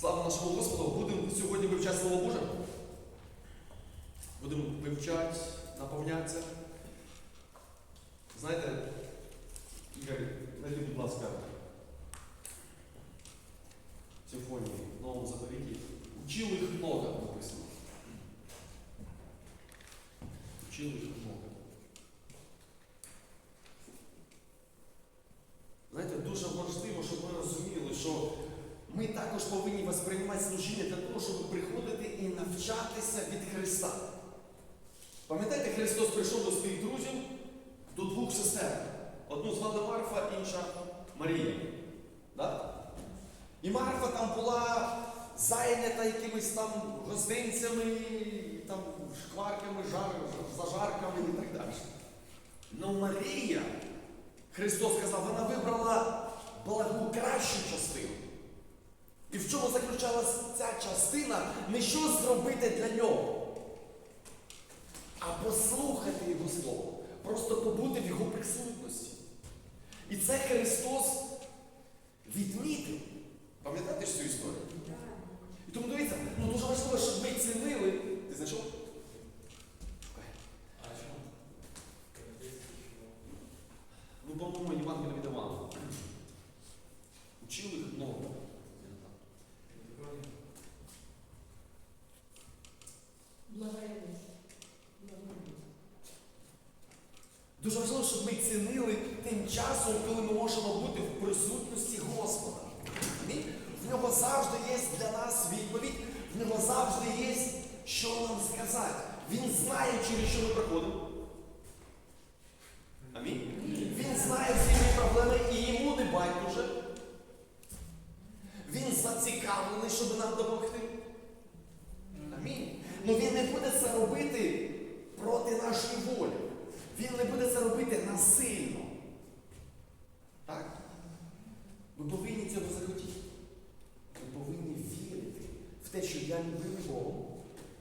Слава нашому Господу! Будемо сьогодні вивчати Слово Боже. Будемо вивчати, наповнятися. Знаєте, Ігор, знайди, будь ласка, симфонію в Новому заповіті. Учил їх много написано. Учил їх много. Знаєте, дуже важливо, щоб ми розуміли, що ми також повинні восприймати служіння для того, щоб приходити і навчатися від Христа. Пам'ятаєте, Христос прийшов до своїх друзів, до двох сестер. Одну звали Марфа, інша Марія. Да? І Марфа там була зайнята якимись там гостинцями, там шкварками, жар, зажарками і так далі. Но Марія, Христос сказав, вона вибрала благу кращу частину. І в чому заключалась ця частина? Не що зробити для нього, а послухати Його Слово, просто побути в Його присутності. І це Христос відмітив. Пам'ятаєте ж цю історію? І тому дивіться, ну дуже важливо, щоб ми цінили. Ти знайшов? Важливо, щоб ми цінили тим часом, коли ми можемо бути в присутності Господа. Амінь? В нього завжди є для нас відповідь, в нього завжди є, що нам сказати. Він знає, через що ми проходимо. Амінь? Він знає всі мої проблеми і йому не байдуже. Він зацікавлений, щоб нам допомогти. Амінь. Ну він не буде це робити проти нашої волі. Він не буде це робити насильно. Так? Ми повинні цього захотіти. Ми повинні вірити в те, що я любив Богом.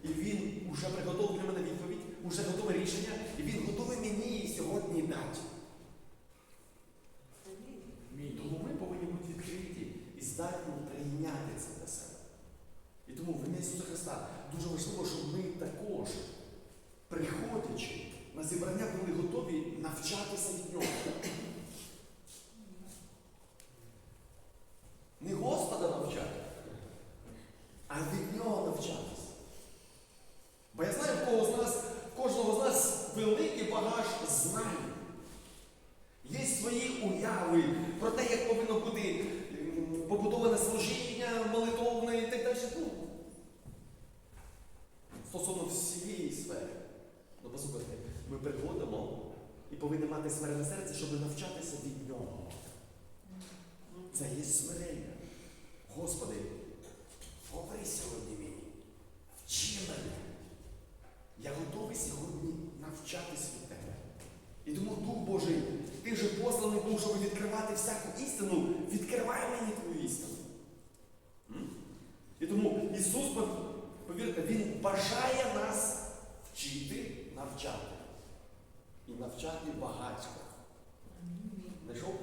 І він вже приготовив для мене відповідь, вже готове рішення, і він готовий мені її сьогодні дати. Тому ми повинні бути відкриті і здатні прийняти це для себе. І тому в ім'я Ісуса Христа дуже важливо, щоб ми також, приходячи на зібрання, були готові навчатися від нього. Не Господа навчати, а від нього навчатися. Бо я знаю, в кого з нас, в кожного з нас великий багаж знань. Є свої уяви про те, як повинно бути м, побудоване служіння, молитовне і так далі. Ну, стосовно всієї сфери. Ну, послухайте, ми приходимо і повинні мати смирене серце, щоб навчатися від нього. Це є смирення. Господи, говори сьогодні мені, вчи мене. Я готовий сьогодні навчатись від тебе. І тому Дух Божий, ти вже посланий щоб відкривати всяку істину, відкривай мені твою істину. І тому Ісус, повірте, Він бажає нас вчити, навчати. І навчати багатько. Знайшов?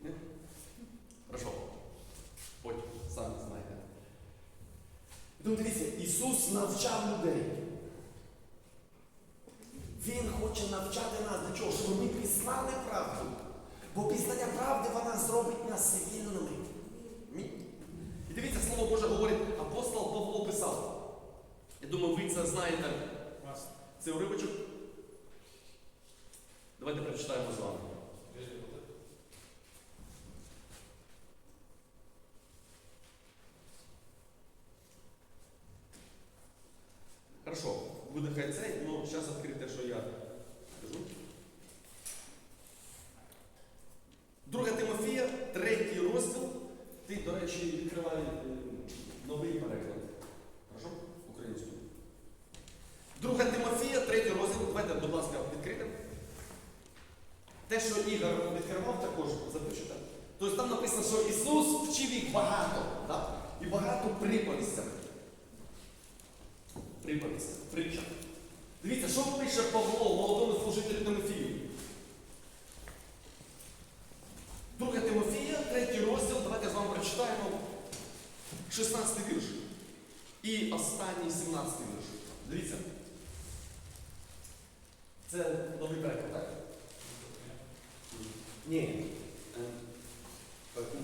Ні? Хорошо. Потім, самі знаєте. І тому дивіться, Ісус навчав людей. Він хоче навчати нас для чого? Щоб ми пізнали правду. Бо пізнання правди вона зробить нас вільними. І дивіться, слово Боже говорить, апостол Павло писав. Я думаю, ви це знаєте. Це уривочок. Давайте прочитаємо з вами. Хорошо, буде хай цей, але зараз відкрити, що я кажу. Друга Тимофія, третій розділ. Ти, до речі, відкривай е, новий переклад. Хорошо? Українською. Друга Тимофія, третій розділ. Давайте, будь ласка, відкрите. Те, що Ігор відкривав, також запишете. Тобто там написано, що Ісус вчив їх багато. Так? І багато приповістями. Приповістя, притча. Дивіться, що пише Павло молодому служителю Тимофію. Друге Тимофія, третій розділ, давайте з вами прочитаємо 16 вірш. І останній 17 вірш. Дивіться. Це новий переклад, так? Ні. Е, так, ну.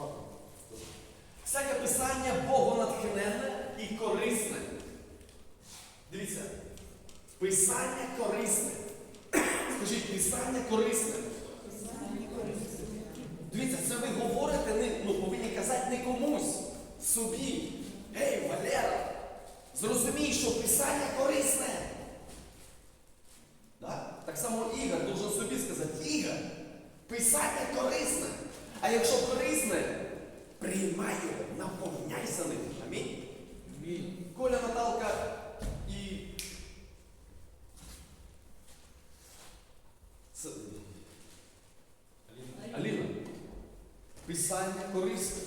Ладно. Всяке писання богонатхненне і корисне. Дивіться. Писання корисне. Скажіть, писання корисне. Дивіться, це ви говорите, не, ну, повинні казати не комусь, собі. Гей, Валера, зрозумій, що писання корисне. Так само Ігор должен собі сказати, Ігор, писання корисне. А якщо корисне, приймай його, наповняйся ним. Амінь. Коля Наталка і. Це- Аліна. Писання корисне.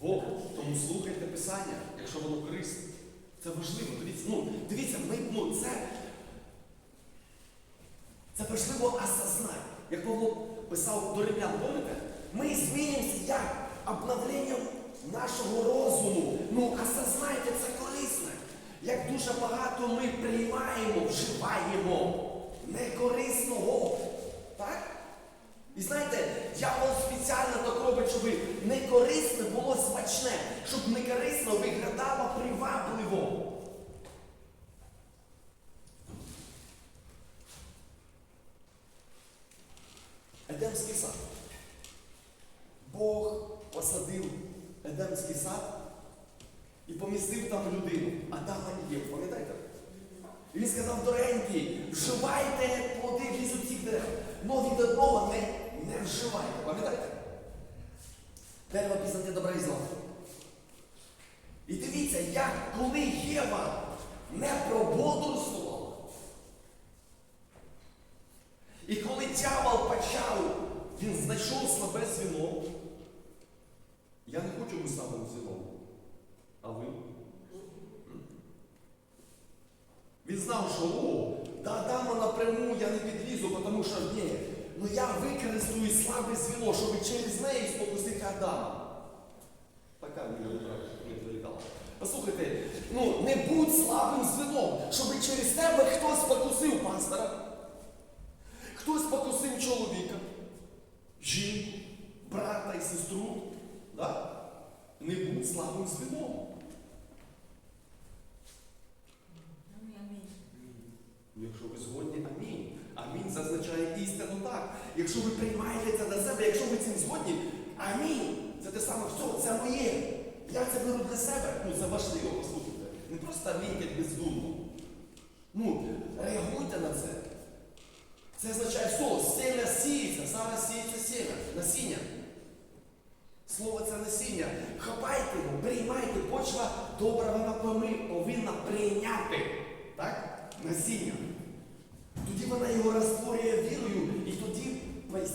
Во, тому слухайте писання, якщо воно корисне. Це важливо. Дивіться, ну, дивіться, ми, ну, це, це осознати. Як Павло писав до римлян, помните? Ми змінимося як обновленням нашого розуму. Ну, осознайте, це корисне. Як дуже багато ми приймаємо, вживаємо некорисного. Так? І знаєте, дьявол спеціально так робить, щоб некорисне було смачне, щоб некорисно виглядало привабливо. Едемський сад. Бог посадив Едемський сад і помістив там людину, Адама і Єву. Пам'ятаєте? І він сказав, доренькі, вживайте плоди від цих дерев, но від одного не, не вживайте. Пам'ятаєте? Дерево пізнати добра і зла. І дивіться, як коли Єва не прободрствувала, і коли дьявол почав, він знайшов слабе звіно. Я не хочу бути слабим звіном. Ви? Він знав, що о, до Адама напряму я не підлізу, тому що ні. Ну я використаю слабе звіно, щоб через неї спокусити Адама. Така мені відволікала. Послухайте, ну не будь слабим звіном, щоб через тебе хтось покусив пастора. Хтось покусив чоловіка, жінку, брата і сестру. Да? Не будь слабим звіном. Ну, Якщо ви згодні, амінь. Амінь зазначає істину так. Якщо ви приймаєте це до себе, якщо ви цим згодні, амінь. Це те саме, все, це моє. Я це беру для себе. Ну, це важливо, послухайте. Як бездумно. Ну, реагуйте на це. Це означає все, семя сіється, зараз сіється семя, насіння. Слово це насіння. Хапайте його, приймайте, почва добра, вона повинна прийняти. Так? Насіння. Тоді вона його розтворює вірою, і тоді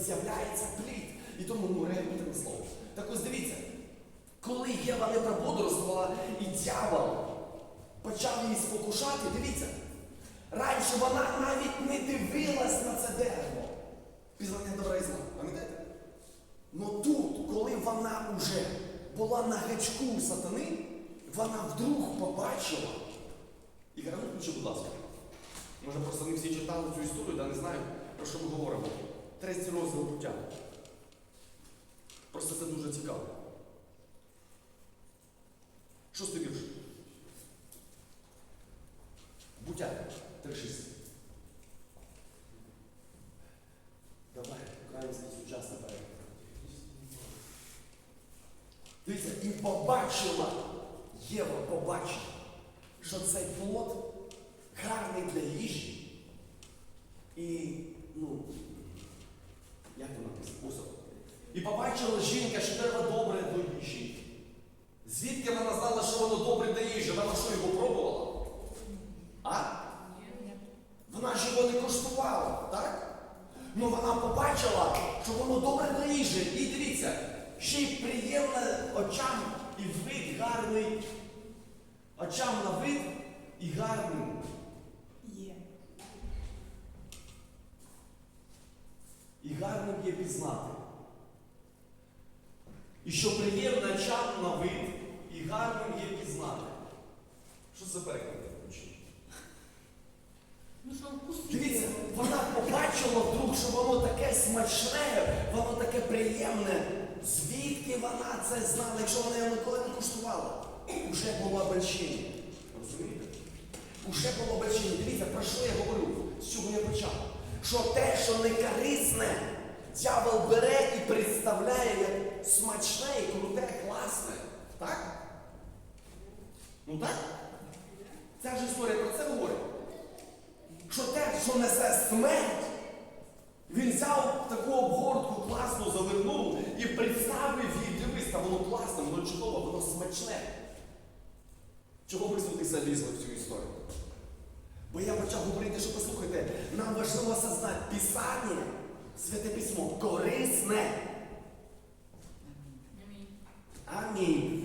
з'являється плід. І тому ну, реагуйте на слово. Так ось дивіться, коли Єва не прободрствувала і дьявол почав її спокушати, дивіться, раніше вона навіть не дивилась на це дерево. Пізнання добра і зла. Пам'ятаєте? Ну тут, коли вона вже була на гачку сатани, вона вдруг побачила. І включи, будь ласка. Може, просто не всі читали цю історію, да не знаю, про що ми говоримо. Третій розділ буття. Просто це дуже цікаво. Шостий вірш. Буття 3.6. Давай, український сучасний переклад. Дивіться, і побачила, Єва побачила, що цей плод гарний для їжі. І, ну, як вона написано? І побачила жінка, що дерево добре до їжі. Звідки вона знала, що воно добре для їжі? Вона що його пробувала? А? Вона ж його не коштувала, так? Ну вона побачила, що воно добре для їжі. І дивіться, ще й приємне очам і вид гарний. Очам на вид і гарний. Є. І гарним є пізнати. і що приємне очам на вид, і гарним є пізнати. Що це за переклад включив? Ну вкусні. Дивіться, вона побачила вдруг, що воно таке смачне, воно таке приємне. Звідки вона це знала, якщо вона його ніколи не куштувала? Уже було обольщення. Розумієте? Уже було обольщення. Дивіться, про що я говорю? З чого я почав? Що те, що не корисне, дьявол бере і представляє як смачне і круте, класне. Так? Ну так? Ця ж історія про це говорить що те, що несе смерть, він взяв таку обгортку класно завернув і та воно класне, воно чудово, воно смачне. Чого ви сюди залізли в цю історію? Бо я почав говорити, що послухайте, нам важливо осознати Писання, Святе Письмо, корисне. Амінь.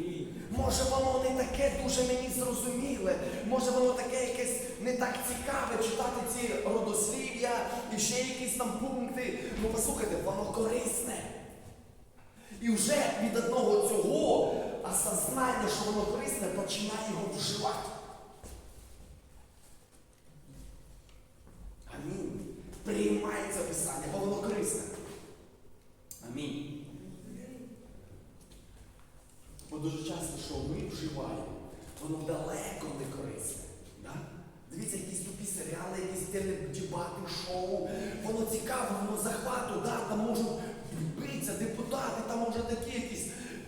Може воно не таке дуже мені зрозуміле, може воно таке якесь не так цікаве читати ці родослів'я і ще якісь там пункти. Ну послухайте, воно корисне. І вже від одного цього осознання, що воно корисне, починає його вживати. Амінь. Приймається писання, бо воно корисне. Амінь. Бо дуже часто, що ми вживаємо, воно далеко не корисне. Да? Дивіться, якісь тупі серіали, якісь теледебати, шоу. Воно цікаве, воно захвату, да? там можуть битися депутати, там може такі якісь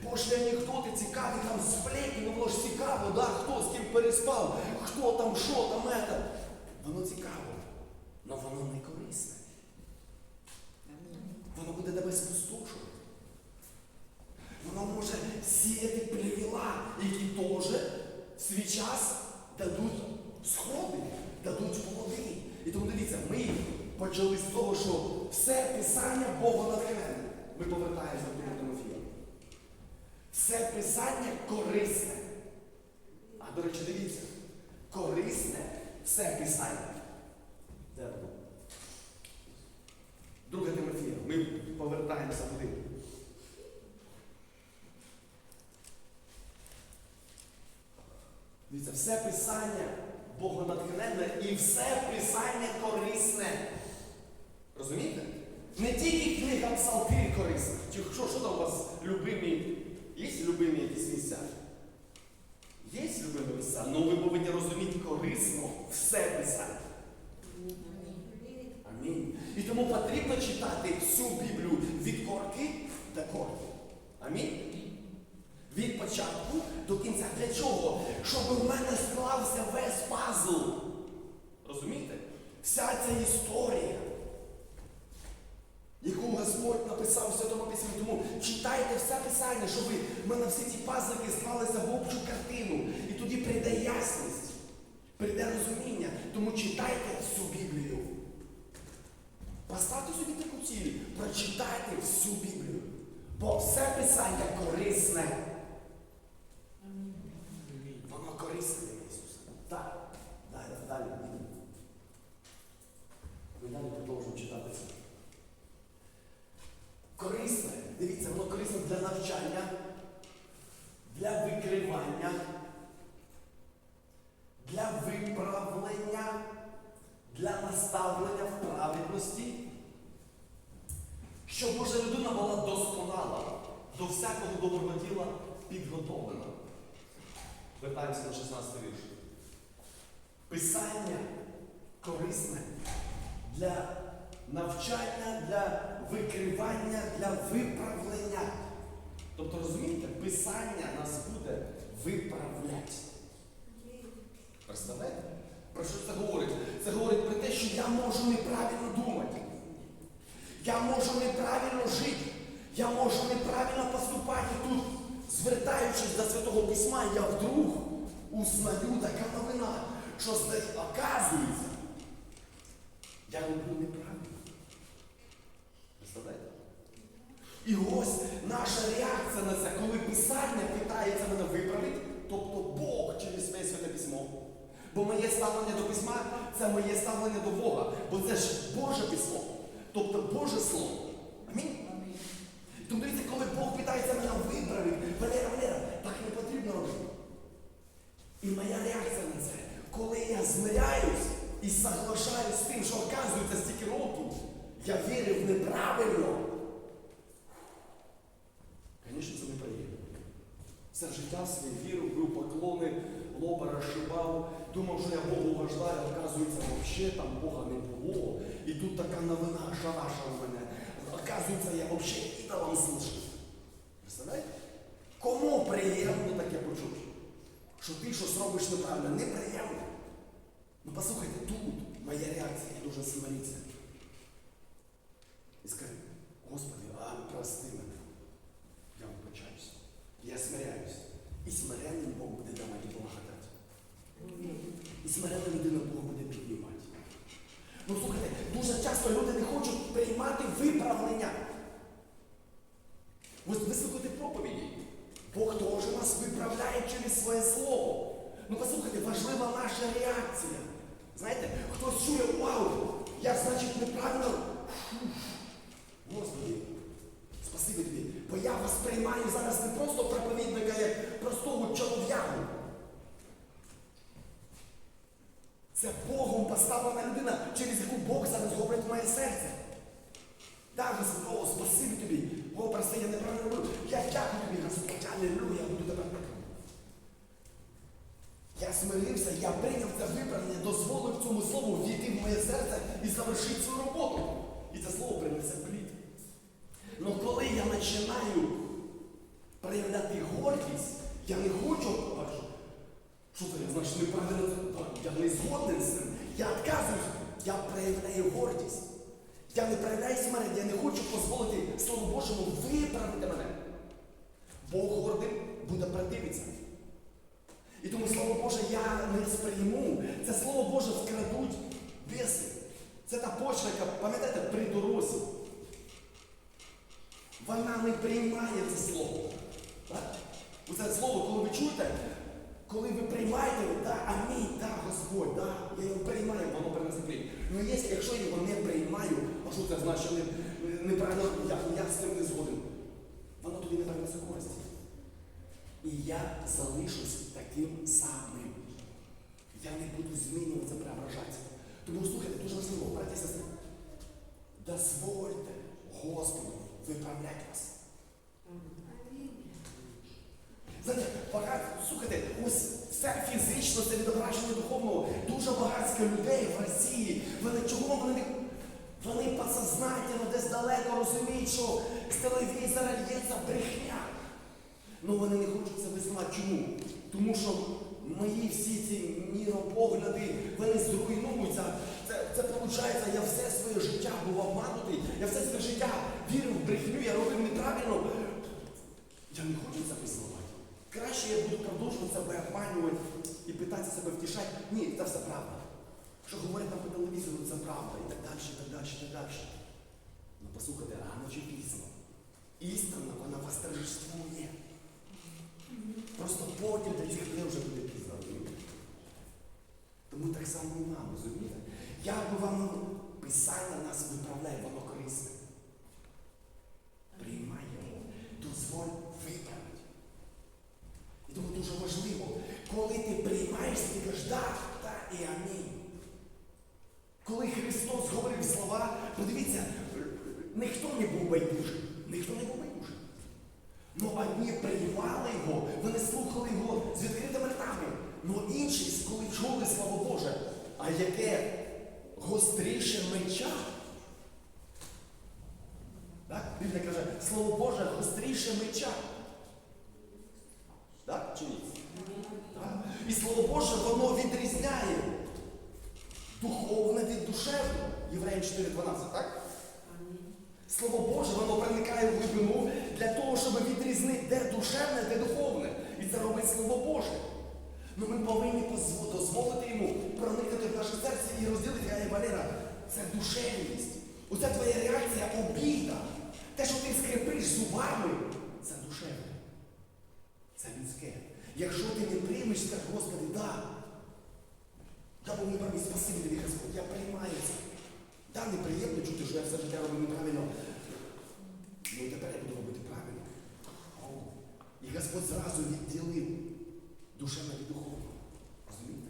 пошлі анекдоти цікаві, там сплетні, ну воно ж цікаво, да? хто з ким переспав, хто там, що там, это. Воно цікаво, але воно не корисне. Воно буде тебе спустошувати. Воно може сіяти плевіла, які теж в свій час дадуть сходи, дадуть плоди. І тому дивіться, ми почали з того, що все писання Бога натхненне. Ми повертаємося до Другого Все писання корисне. А до речі, дивіться, корисне все писання. Де воно? Друге Тимофія. Ми повертаємося туди. Дивіться, все писання богонатхненне і все писання корисне. Розумієте? Не тільки книга псалтирь корисна. Чи що, що там у вас любимі? Є любимі якісь місця? Є любимі місця, але ви повинні розуміти корисно все писання. Амінь. І тому потрібно читати всю Біблію від корки до корки. Амінь. Від початку до кінця. Для чого? Щоб в мене склався весь пазл. Розумієте? Вся ця історія, яку Господь написав в Святому Письмі. Тому читайте все писання, щоб в мене всі ці пазлики склалися в общу картину. І тоді прийде ясність, прийде розуміння. Тому читайте всю Біблію. Поставте собі таку ціль, прочитайте всю Біблію. Бо все писання корисне. Воно корисне для Ісуса. Так. Далі, далі. Ми далі продовжуємо читати це. Корисне. Дивіться, воно корисне для навчання, для викривання, для виправлення, для наставлення в праведності, щоб Божа людина була досконала, до всякого доброго діла підготовлена. Вертаємося на 16 вірш. Писання корисне для навчання, для викривання, для виправлення. Тобто, розумієте, писання нас буде виправляти. Представляєте? Про що це говорить? Це говорить про те, що я можу неправильно думати. Я можу неправильно жити. Я можу неправильно поступати тут, звертаючись до Святого Письма, я вдруг узнаю така новина, що оказується, я роблю неправильно. І ось наша реакція на це, коли Писання питається мене виправити, тобто Бог через своє святе письмо. Бо моє ставлення до письма це моє ставлення до Бога. Бо це ж Боже письмо, тобто Боже Слово. Амінь? Тому дивіться, коли Бог питається мене виправити, Валера, Валера, так не потрібно робити. І моя реакція на це, коли я змиряюсь і соглашаюсь з тим, що оказується стільки років, я вірив неправильно. Лоба думав, що я Богу угождаю, оказується, взагалі там Бога не було. І тут така новина шараша у мене. Оказується, я взагалі ідолом служив. Представляєте? Кому приємно таке почути? Що ти щось робиш неправильно, неприємно. Ну послухайте, тут моя реакція дуже смириться. І скажи, Господи, а прости мене. Я вибачаюся. Я смиряюся. І смиренним Бог буде давати благодать. І смиренна людина Бог буде піднімати. Ну слухайте, дуже часто люди не хочуть приймати виправлення. Ви вислухайте проповіді. Бог теж нас виправляє через своє слово. Ну послухайте, важлива наша реакція. Знаєте, хтось чує, вау, я значить неправильно. Господи, спасибі тобі, бо я вас приймаю зараз не просто проповідника, як простого чолов'ягу. Це Богом поставлена людина, через яку Бог зараз говорить в моє серце. Так, Господи, о, спасибі тобі. О, прости, я неправильно роблю. Я дякую тобі, Господь, алілуя, я буду тебе прикривати. Я смирився, я прийняв це виправлення, дозволив цьому слову війти в моє серце і завершити свою роботу. І це слово принесе плід. Ну коли я починаю проявляти гордість, я не хочу, а що- це я значить неправильно, це- я не згоден з цим. Я відказуюсь, я проявляю гордість. Я не проявляю смерть, я не хочу дозволити Слову Божому виправити мене. Бог гордим буде противитися. І тому Слово Боже я не сприйму. Це Слово Боже вкрадуть біси. Це та почва, яка, пам'ятаєте, при дорозі. Вона не приймає це слово. Так? Оце слово, коли ви чуєте, коли ви приймаєте, да, амінь, да, Господь, да, я його приймаю, воно принесе плід. Ну якщо я його не приймаю, а що це значить, що не, неправильно, я, я з цим не згоден. Воно тобі не принесе користі. І я залишусь таким самим. Я не буду змінюватися, преображатися. Тому слухайте, дуже важливо, браті сестри. Дозвольте Господу виправляти вас. Знаєте, багато, слухайте, ось все фізично, це відображення духовного. Дуже багатсько людей в Росії. Вони чого вони не. Вони подсознательно десь далеко розуміють, що з телевізора лється брехня. Ну вони не хочуть це визнавати. Чому? Тому що мої всі ці міропогляди, вони зруйнуються. Це, це виходить, я все своє життя був обманутий, я все своє життя вірив в брехню, я робив неправильно. Я не хочу це визнавати. Краще я буду продовжувати себе обманювати і питатися себе втішати. Ні, це все правда. Що говорять там по телевізору, це правда, і так далі, і так далі, і так далі. Ну послухайте, рано чи пізно. Істина, вона вас торжествує. Просто потім для цих людей вже буде пізно. Тому так само і нам, розумієте? Як би вам писання нас виправляє, воно корисне. Приймай його, дозволь виправити. І тому дуже важливо, коли ти приймаєш, ти кажеш та і амінь. Коли Христос говорив слова, подивіться, ніхто не був байдужий, ніхто не був байдужий. Ну одні приймали його, вони слухали його з відкритими ртами. Ну інші, коли чули Слово Боже, а яке гостріше меча. Так? Біблія каже, Слово Боже гостріше меча. Так? Чи ні? Так? І Слово Боже, воно відрізняє духовне від душевного. Євреїв 4.12, так? Слово Боже, воно проникає в глибину для того, щоб відрізнити, де душевне, де духовне. І це робить Слово Боже. Ну ми повинні дозволити йому проникнути в наше серце і розділити, каже Валера, це душевність. Оце твоя реакція обіда. Те, що ти скрипиш зубами, це душевне. Це людське. Якщо ти не приймеш, скажи, Господи, да. Був неправий, спасибі тобі, Господь, я приймаю це. Да, неприємно чути, що я все життя робив неправильно. Ну і тепер я буду робити правильно. І Господь зразу відділив душевне від духовного. Розумієте?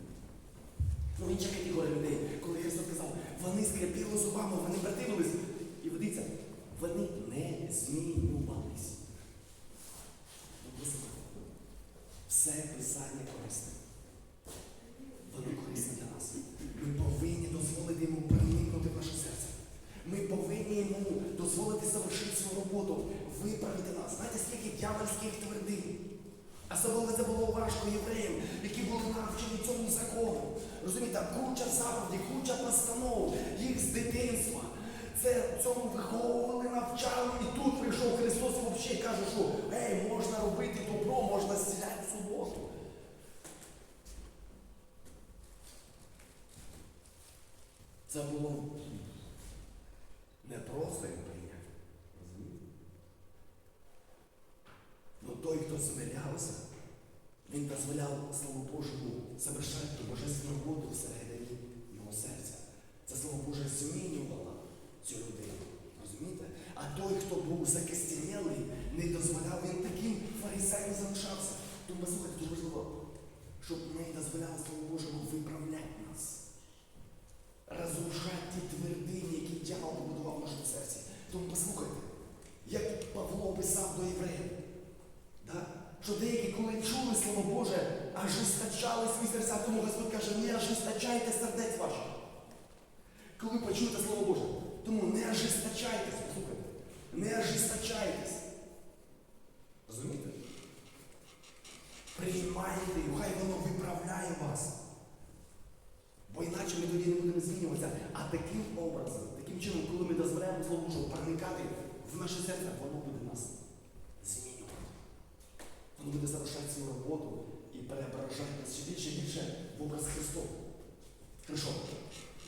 Ну інша категорія людей, коли Христос сказав, вони скрипіли зубами, вони противились. І ви дозволити завершити свою роботу, виправити нас. Знаєте, скільки дьявольських твердинь. Особливо це було важко євреям, які були навчені цьому закону. Розумієте, куча заповідей, куча постанов, їх з дитинства. Це цьому виховували, навчали, і тут прийшов Христос і взагалі каже, що ей, можна робити добро, можна зціляти в суботу. Це було не просто їм прийняти. Розумієте? Ну той, хто смирявся, він дозволяв Слову Божому завершати божественну роботу всередині його серця. Це Слово Боже змінювало цю людину. Розумієте? А той, хто був закостенілий, не дозволяв, він таким фарисеєм залишався. Тому послухайте, дуже важливо, щоб ми дозволяли Слову Божому виправляти. Розрушати ті твердині, які дьявол побудував в нашому серці. Тому послухайте, як Павло писав до євреїв, да? що деякі, коли чули Слово Боже, ожесточали свої серця, тому Господь каже, не ожесточайте сердець ваших. Коли почуєте Слово Боже, тому не ожесточайтесь, послухайте, не ожесточайтесь. Розумієте? Приймайте хай воно виправляє вас. Бо іначе ми тоді не будемо змінюватися. А таким образом, таким чином, коли ми дозволяємо Слову Божому проникати в наше серце, воно буде нас змінювати. Воно буде завершати свою роботу і переображати нас ще більше і більше в образ Христов. Хорошо.